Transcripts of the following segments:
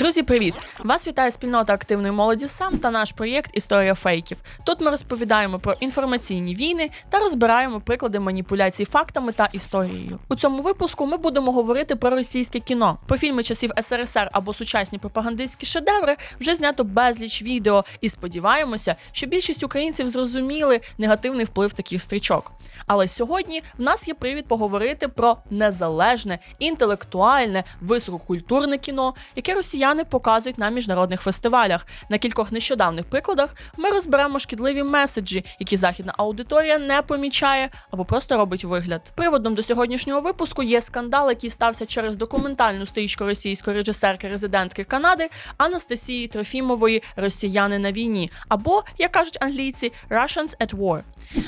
Друзі, привіт! Вас вітає спільнота активної молоді сам та наш проєкт Історія фейків. Тут ми розповідаємо про інформаційні війни та розбираємо приклади маніпуляцій фактами та історією. У цьому випуску ми будемо говорити про російське кіно. Про фільми часів СРСР або сучасні пропагандистські шедеври вже знято безліч відео, і сподіваємося, що більшість українців зрозуміли негативний вплив таких стрічок. Але сьогодні в нас є привід поговорити про незалежне, інтелектуальне, висококультурне кіно, яке росіяни показують на міжнародних фестивалях. На кількох нещодавних прикладах ми розберемо шкідливі меседжі, які західна аудиторія не помічає або просто робить вигляд. Приводом до сьогоднішнього випуску є скандал, який стався через документальну стрічку російської режисерки резидентки Канади Анастасії Трофімової Росіяни на війні, або як кажуть англійці Russians at War.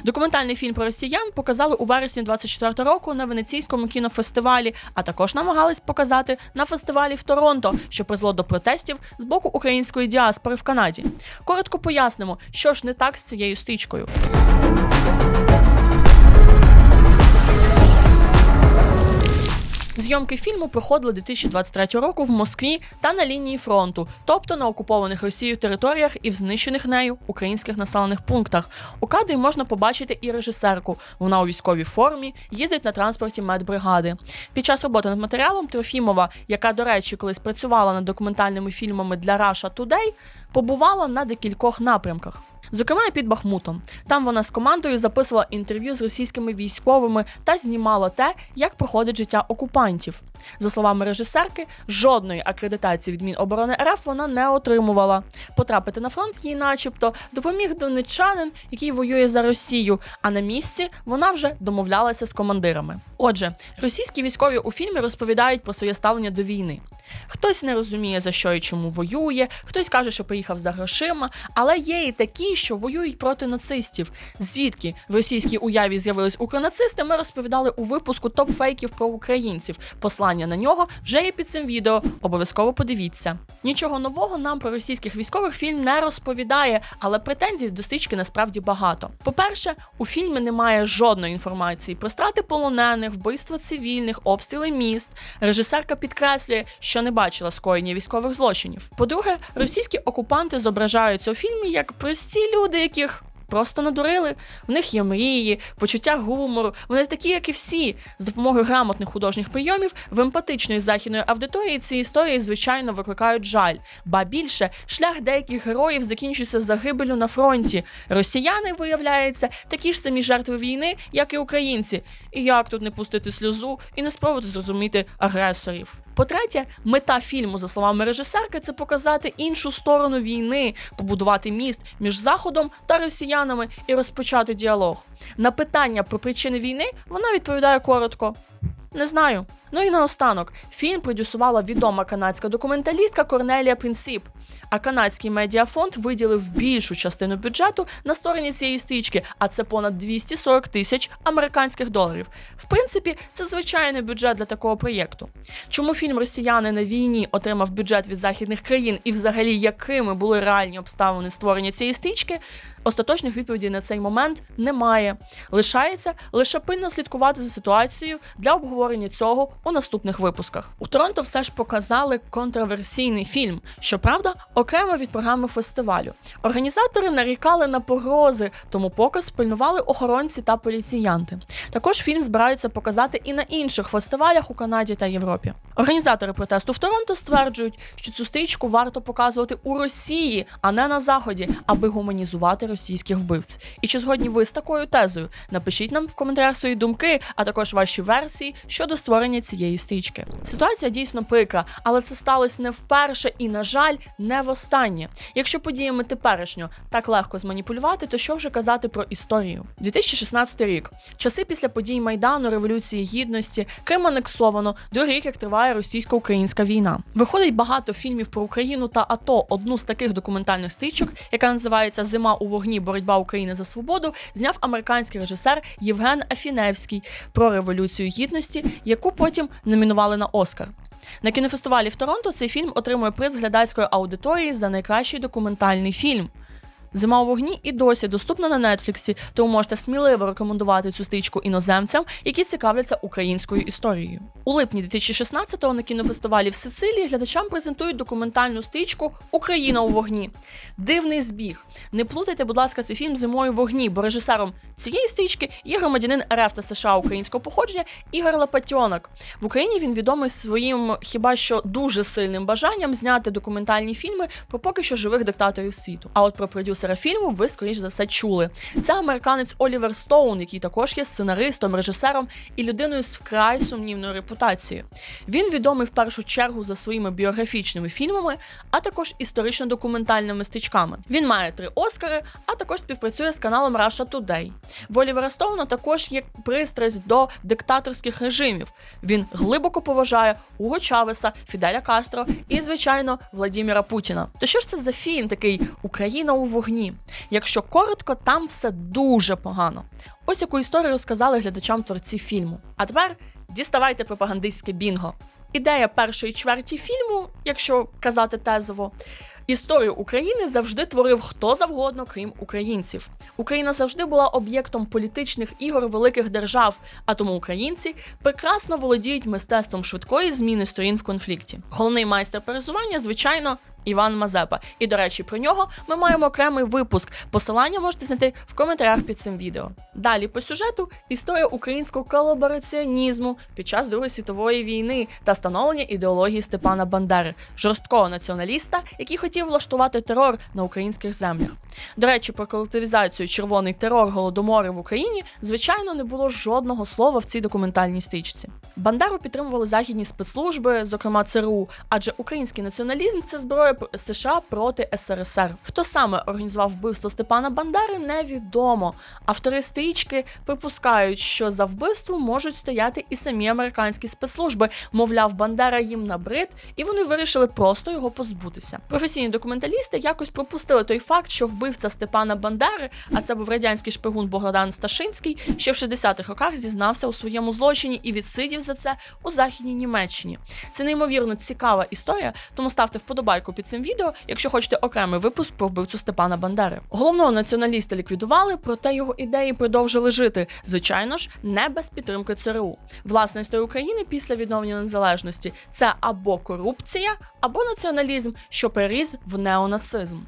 Документальний фільм про росіян показали у вересні 24 року на венеційському кінофестивалі, а також намагались показати на фестивалі в Торонто, що призвело до протестів з боку української діаспори в Канаді. Коротко пояснимо, що ж не так з цією стрічкою. Зйомки фільму проходили 2023 року в Москві та на лінії фронту, тобто на окупованих Росією територіях і в знищених нею українських населених пунктах. У кадрі можна побачити і режисерку. Вона у військовій формі їздить на транспорті медбригади. Під час роботи над матеріалом Трофімова, яка, до речі, колись працювала над документальними фільмами для Russia Today, побувала на декількох напрямках. Зокрема, під Бахмутом. Там вона з командою записувала інтерв'ю з російськими військовими та знімала те, як проходить життя окупантів. За словами режисерки, жодної акредитації від Міноборони РФ вона не отримувала. Потрапити на фронт їй, начебто, допоміг донечанин, який воює за Росію. А на місці вона вже домовлялася з командирами. Отже, російські військові у фільмі розповідають про своє ставлення до війни. Хтось не розуміє за що і чому воює, хтось каже, що приїхав за грошима, але є і такі, що воюють проти нацистів. Звідки в російській уяві з'явились укронацисти, ми розповідали у випуску топ фейків про українців. Послання на нього вже є під цим відео. Обов'язково подивіться. Нічого нового нам про російських військових фільм не розповідає, але претензій до стрічки насправді багато. По-перше, у фільмі немає жодної інформації про страти полонених, вбивства цивільних, обстріли міст. Режисерка підкреслює, що не бачила скоєння військових злочинів. По-друге, російські окупанти зображаються у фільмі як прості люди, яких. Просто надурили. В них є мрії, почуття гумору. Вони такі, як і всі. З допомогою грамотних художніх прийомів в емпатичної західної аудиторії ці історії, звичайно, викликають жаль. Ба більше шлях деяких героїв закінчується загибелю на фронті. Росіяни, виявляється, такі ж самі жертви війни, як і українці. І як тут не пустити сльозу і не спробувати зрозуміти агресорів? По-третє, мета фільму, за словами режисерки, це показати іншу сторону війни, побудувати міст між заходом та росіянами і розпочати діалог. На питання про причини війни вона відповідає коротко: не знаю. Ну і наостанок, фільм продюсувала відома канадська документалістка Корнелія Принсіп. А канадський медіафонд виділив більшу частину бюджету на створення цієї стрічки, а це понад 240 тисяч американських доларів. В принципі, це звичайний бюджет для такого проєкту. Чому фільм Росіяни на війні отримав бюджет від західних країн і, взагалі, якими були реальні обставини створення цієї стрічки? Остаточних відповідей на цей момент немає. Лишається лише пильно слідкувати за ситуацією для обговорення цього у наступних випусках. У Торонто все ж показали контроверсійний фільм, щоправда, окремо від програми фестивалю. Організатори нарікали на погрози, тому показ пильнували охоронці та поліціянти. Також фільм збираються показати і на інших фестивалях у Канаді та Європі. Організатори протесту в Торонто стверджують, що цю стрічку варто показувати у Росії, а не на Заході, аби гуманізувати російських вбивць. І чи згодні ви з такою тезою? Напишіть нам в коментарях свої думки, а також ваші версії щодо створення стрічки. Ситуація дійсно прикра, але це сталося не вперше і, на жаль, не востаннє. Якщо подіями теперішньо так легко зманіпулювати, то що вже казати про історію? 2016 рік. Часи після подій Майдану, Революції Гідності, Крим анексовано, другий рік як триває російсько-українська війна. Виходить багато фільмів про Україну та АТО. Одну з таких документальних стрічок, яка називається Зима у вогні. Боротьба України за свободу зняв американський режисер Євген Афіневський про революцію гідності, яку потім номінували на Оскар. На кінофестивалі в Торонто цей фільм отримує приз глядацької аудиторії за найкращий документальний фільм. Зима у вогні і досі доступна на Нетфліксі, тому можете сміливо рекомендувати цю стрічку іноземцям, які цікавляться українською історією. У липні 2016-го на кінофестивалі в Сицилії глядачам презентують документальну стрічку Україна у вогні. Дивний збіг. Не плутайте, будь ласка, цей фільм зимою в вогні, бо режисером цієї стрічки є громадянин РФ та США українського походження Ігор Лопатьонок. В Україні він відомий своїм хіба що дуже сильним бажанням зняти документальні фільми про поки що живих диктаторів світу. А от про продюсера фільму ви скоріш за все чули. Це американець Олівер Стоун, який також є сценаристом, режисером і людиною з вкрай сумнівною репутацією. Він відомий в першу чергу за своїми біографічними фільмами, а також історично-документальними стичками. Він має три Оскари, а також співпрацює з каналом Russia Today. В Олівера Стоуна також є пристрасть до диктаторських режимів. Він глибоко поважає Уго Чавеса, Фіделя Кастро і, звичайно, Владіміра Путіна. То що ж це за фільм такий Україна у вогні? Якщо коротко, там все дуже погано. Ось яку історію розказали глядачам творці фільму. А тепер діставайте пропагандистське бінго. Ідея першої чверті фільму, якщо казати тезово, історію України завжди творив хто завгодно, крім українців. Україна завжди була об'єктом політичних ігор великих держав, а тому українці прекрасно володіють мистецтвом швидкої зміни сторін в конфлікті. Головний майстер пересування, звичайно. Іван Мазепа. І, до речі, про нього ми маємо окремий випуск. Посилання можете знайти в коментарях під цим відео. Далі по сюжету історія українського колабораціонізму під час Другої світової війни та становлення ідеології Степана Бандери, жорсткого націоналіста, який хотів влаштувати терор на українських землях. До речі, про колективізацію червоний терор голодомори в Україні, звичайно, не було жодного слова в цій документальній стичці. Бандеру підтримували західні спецслужби, зокрема ЦРУ, адже український націоналізм це зброя США проти СРСР. Хто саме організував вбивство Степана Бандери, невідомо. Автори стрічки припускають, що за вбивством можуть стояти і самі американські спецслужби. Мовляв, Бандера їм набрид, і вони вирішили просто його позбутися. Професійні документалісти якось пропустили той факт, що вбивця Степана Бандери, а це був радянський шпигун Богдан Сташинський, ще в 60-х роках зізнався у своєму злочині і відсидів за це у західній Німеччині. Це неймовірно цікава історія, тому ставте вподобайку під цим відео, якщо хочете окремий випуск про вбивцю Степана Бандери. Головного націоналіста ліквідували, проте його ідеї продовжили жити. Звичайно ж, не без підтримки ЦРУ. Власна історія України після відновлення незалежності це або корупція, або націоналізм, що переріс в неонацизм.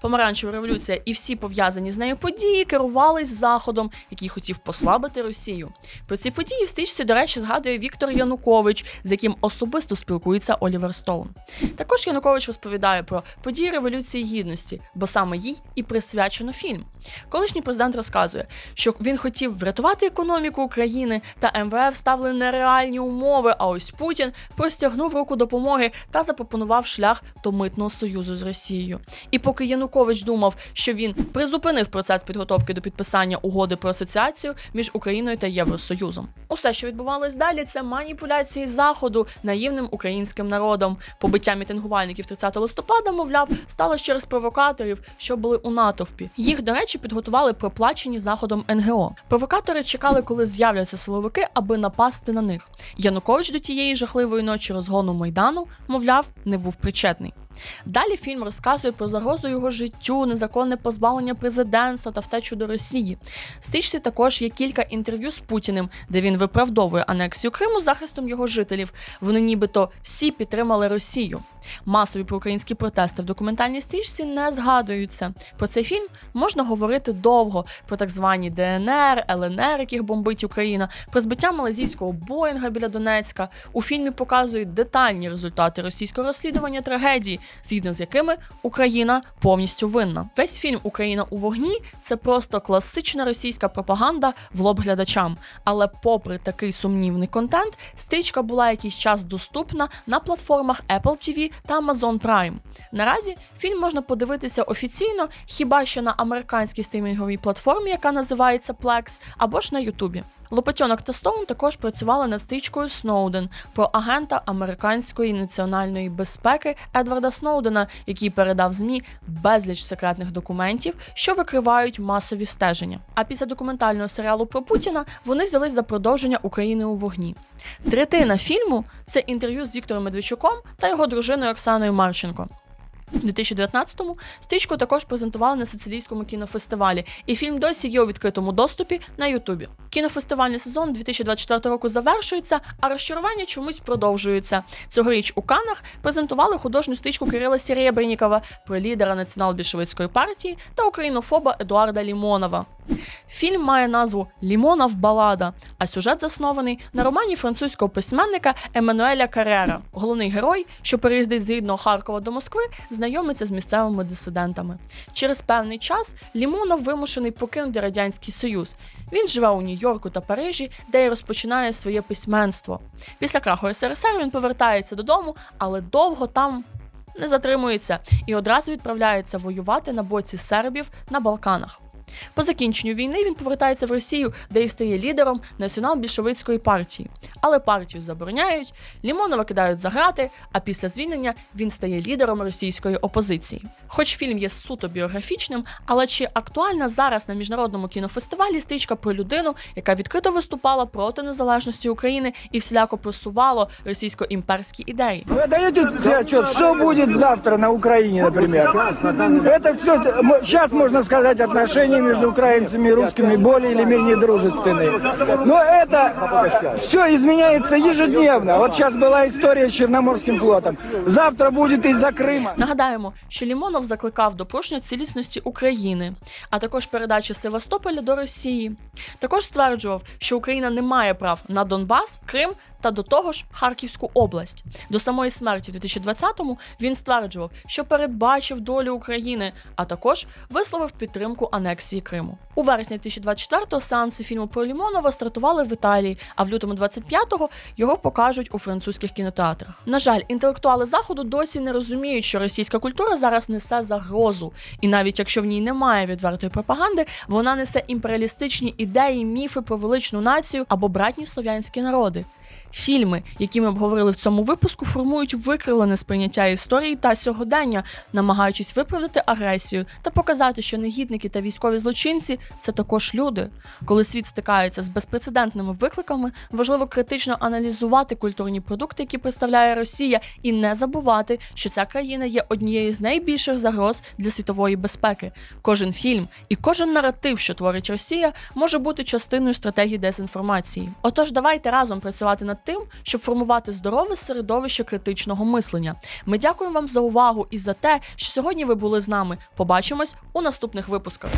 Помаранчева революція і всі пов'язані з нею події керувались заходом, який хотів послабити Росію. Про ці події в стичці, до речі, згадує Віктор Янукович, з яким особисто спілкується Олівер Стоун. Також Янукович розповідає про події Революції Гідності, бо саме їй і присвячено фільм. Колишній президент розказує, що він хотів врятувати економіку України, та МВФ ставили нереальні умови. А ось Путін простягнув руку допомоги та запропонував шлях до митного союзу з Росією. І поки Янукович думав, що він призупинив процес підготовки до підписання угоди про асоціацію між Україною та Євросоюзом. Усе, що відбувалось далі, це маніпуляції заходу наївним українським народом. Побиття мітингувальників 30 листопада, мовляв, сталося через провокаторів, що були у натовпі. Їх, до речі, підготували проплачені заходом НГО. Провокатори чекали, коли з'являться силовики, аби напасти на них. Янукович до тієї жахливої ночі розгону майдану, мовляв, не був причетний. Далі фільм розказує про загрозу його життю, незаконне позбавлення президентства та втечу до Росії. В стичці також є кілька інтерв'ю з Путіним, де він виправдовує анексію Криму захистом його жителів. Вони нібито всі підтримали Росію. Масові проукраїнські протести в документальній стрічці не згадуються. Про цей фільм можна говорити довго: про так звані ДНР, ЛНР, яких бомбить Україна, про збиття малазійського Боїнга біля Донецька. У фільмі показують детальні результати російського розслідування трагедії, згідно з якими Україна повністю винна. Весь фільм Україна у вогні це просто класична російська пропаганда в лоб глядачам. Але, попри такий сумнівний контент, стрічка була якийсь час доступна на платформах Apple TV та Amazon Prime. Наразі фільм можна подивитися офіційно хіба що на американській стрімінговій платформі, яка називається Plex, або ж на Ютубі. Лопатьонок та Стоун також працювали над стичкою Сноуден про агента американської національної безпеки Едварда Сноудена, який передав змі безліч секретних документів, що викривають масові стеження. А після документального серіалу про Путіна вони взялись за продовження України у вогні. Третина фільму це інтерв'ю з Віктором Медведчуком та його дружиною Оксаною Марченко. У 2019-му стрічку також презентували на сицилійському кінофестивалі, і фільм досі є у відкритому доступі на Ютубі. Кінофестивальний сезон 2024 року завершується, а розчарування чомусь продовжується. Цьогоріч у Канах презентували художню стрічку Кирила Серебреннікова про лідера націонал-більшовицької партії та українофоба Едуарда Лімонова. Фільм має назву Лімонов балада, а сюжет заснований на романі французького письменника Еммануеля Карера. Головний герой, що переїздить з рідного Харкова до Москви, знайомиться з місцевими дисидентами. Через певний час Лімонов вимушений покинути радянський союз. Він живе у Нью-Йорку та Парижі, де й розпочинає своє письменство. Після краху СРСР він повертається додому, але довго там не затримується і одразу відправляється воювати на боці сербів на Балканах. По закінченню війни він повертається в Росію, де і стає лідером націонал-більшовицької партії. Але партію забороняють, Лімонова кидають за грати, а після звільнення він стає лідером російської опозиції. Хоч фільм є суто біографічним, але чи актуальна зараз на міжнародному кінофестивалі стрічка про людину, яка відкрито виступала проти незалежності України і всіляко просувало російсько-імперські ідеї? Даете себе отчет, что будет завтра на Украине, например? Это все, сейчас можно сказать, отношения между украинцами и русскими более или менее дружественные. Но это все изменяется ежедневно. Вот сейчас была история с Черноморским флотом. Завтра будет из-за Крыма. Нагадаємо, що Лімонов закликав до порушення цілісності України, а також передачі Севастополя до Росії. Також стверджував, що Україна не має прав на Донбас, Крим та до того ж Харківську область. До самої смерті в 2020-му він стверджував, що передбачив долю України, а також висловив підтримку анексії Криму. У вересні 2024-го сеанси фільму про Лімонова стартували в Італії, а в лютому 25-го його покажуть у французьких кінотеатрах. На жаль, інтелектуали заходу досі не розуміють, що російська культура зараз несе загрозу, і навіть якщо в ній немає відвертої пропаганди, вона несе імперіалістичні ідеї, міфи про величну націю або братні слов'янські народи. Фільми, які ми обговорили в цьому випуску, формують викривлене сприйняття історії та сьогодення, намагаючись виправдати агресію та показати, що негідники та військові злочинці це також люди. Коли світ стикається з безпрецедентними викликами, важливо критично аналізувати культурні продукти, які представляє Росія, і не забувати, що ця країна є однією з найбільших загроз для світової безпеки. Кожен фільм і кожен наратив, що творить Росія, може бути частиною стратегії дезінформації. Отож, давайте разом працювати тим, щоб формувати здорове середовище критичного мислення. Ми дякуємо вам за увагу і за те, що сьогодні ви були з нами. Побачимось у наступних випусках.